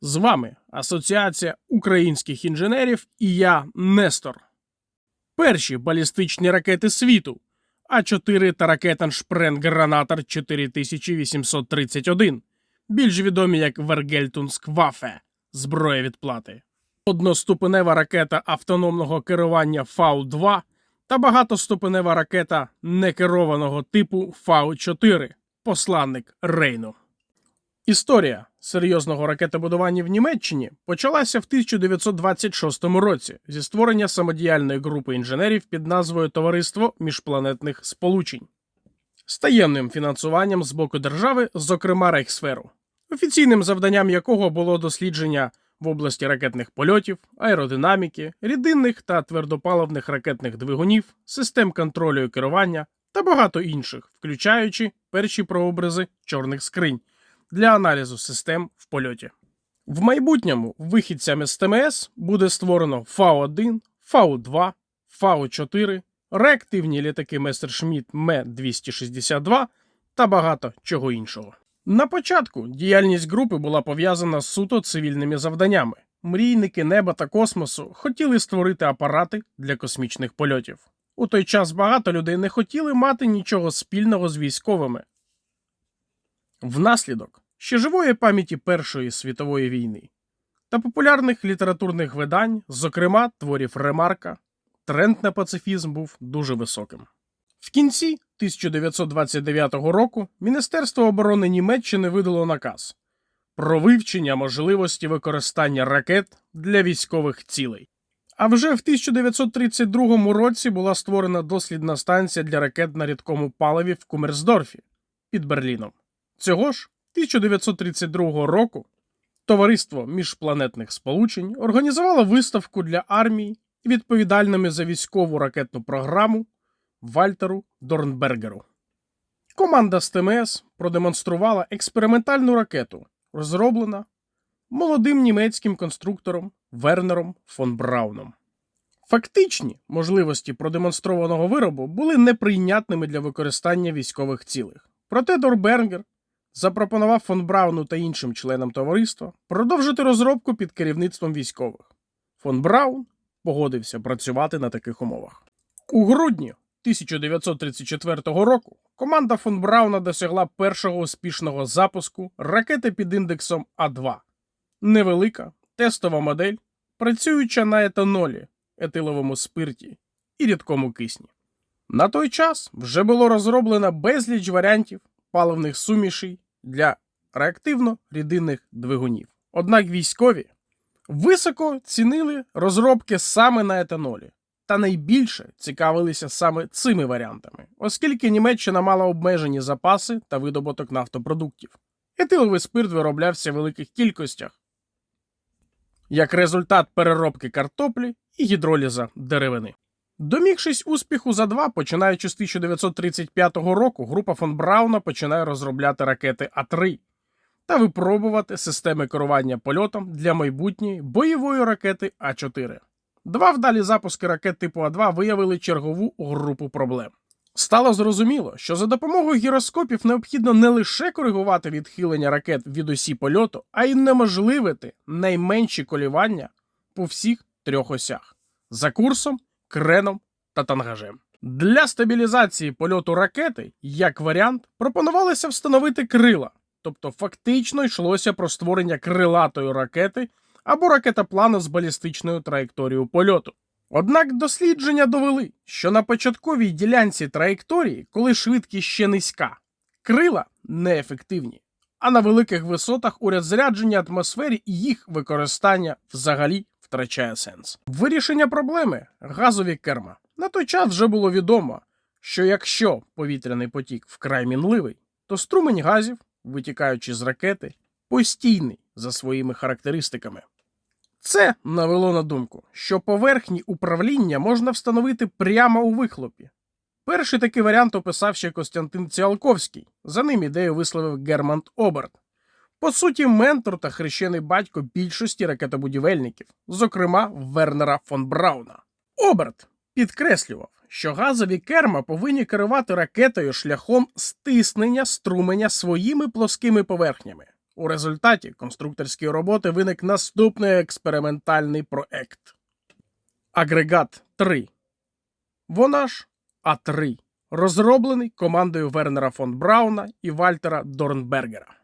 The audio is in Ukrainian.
З вами Асоціація українських інженерів і я Нестор. Перші балістичні ракети світу А4 та ракетен Гранатор 4831, більш відомі як Вергельтунсквафе зброя відплати, одноступенева ракета автономного керування Фау-2 та багатоступенева ракета некерованого типу Фау-4 посланник Рейну. Історія серйозного ракетобудування в Німеччині почалася в 1926 році зі створення самодіяльної групи інженерів під назвою Товариство міжпланетних сполучень з таємним фінансуванням з боку держави, зокрема Рейхсферу, офіційним завданням якого було дослідження в області ракетних польотів, аеродинаміки, рідинних та твердопаливних ракетних двигунів, систем контролю і керування та багато інших, включаючи перші прообрази чорних скринь для аналізу систем в польоті. В майбутньому вихідцями з ТМС буде створено Фау-1, Фау-2, Фау-4, реактивні літаки Мессершмітт М262 та багато чого іншого. На початку діяльність групи була пов'язана з суто цивільними завданнями. Мрійники неба та космосу хотіли створити апарати для космічних польотів. У той час багато людей не хотіли мати нічого спільного з військовими, Внаслідок ще живої пам'яті Першої світової війни та популярних літературних видань, зокрема творів Ремарка, тренд на пацифізм був дуже високим. В кінці 1929 року Міністерство оборони Німеччини видало наказ про вивчення можливості використання ракет для військових цілей. А вже в 1932 році була створена дослідна станція для ракет на рідкому паливі в Кумерсдорфі під Берліном. Цього ж 1932 року Товариство міжпланетних сполучень організувало виставку для армії відповідальними за військову ракетну програму Вальтеру Дорнбергеру. Команда з ТМС продемонструвала експериментальну ракету, розроблена молодим німецьким конструктором Вернером фон Брауном. Фактичні можливості продемонстрованого виробу були неприйнятними для використання військових цілих. Проте Дорбергер запропонував фон Брауну та іншим членам товариства продовжити розробку під керівництвом військових. Фон Браун погодився працювати на таких умовах. У грудні 1934 року команда фон Брауна досягла першого успішного запуску ракети під індексом А2. Невелика тестова модель, працююча на етанолі, етиловому спирті і рідкому кисні. На той час вже було розроблено безліч варіантів паливних сумішей для реактивно-рідинних двигунів. Однак військові високо цінили розробки саме на етанолі, та найбільше цікавилися саме цими варіантами, оскільки Німеччина мала обмежені запаси та видобуток нафтопродуктів. Етиловий спирт вироблявся в великих кількостях, як результат переробки картоплі і гідроліза деревини. Домігшись успіху за два, починаючи з 1935 року, група фон Брауна починає розробляти ракети А3 та випробувати системи керування польотом для майбутньої бойової ракети А4. Два вдалі запуски ракет типу А2 виявили чергову групу проблем. Стало зрозуміло, що за допомогою гіроскопів необхідно не лише коригувати відхилення ракет від осі польоту, а й неможливити найменші колівання по всіх трьох осях за курсом креном та тангажем. Для стабілізації польоту ракети, як варіант, пропонувалося встановити крила, тобто фактично йшлося про створення крилатої ракети або ракетоплану з балістичною траєкторією польоту. Однак дослідження довели, що на початковій ділянці траєкторії, коли швидкість ще низька, крила неефективні, а на великих висотах у розрядженні атмосфері і їх використання взагалі втрачає сенс. Вирішення проблеми газові керма. На той час вже було відомо, що якщо повітряний потік вкрай мінливий, то струмень газів, витікаючи з ракети, постійний за своїми характеристиками. Це навело на думку, що поверхні управління можна встановити прямо у вихлопі. Перший такий варіант описав ще Костянтин Ціалковський, за ним ідею висловив Германт Оберт. По суті, ментор та хрещений батько більшості ракетобудівельників, зокрема Вернера фон Брауна. Оберт підкреслював, що газові керма повинні керувати ракетою шляхом стиснення струменя своїми плоскими поверхнями. У результаті конструкторської роботи виник наступний експериментальний проект. Агрегат 3. Вона ж А3, розроблений командою Вернера фон Брауна і Вальтера Дорнбергера.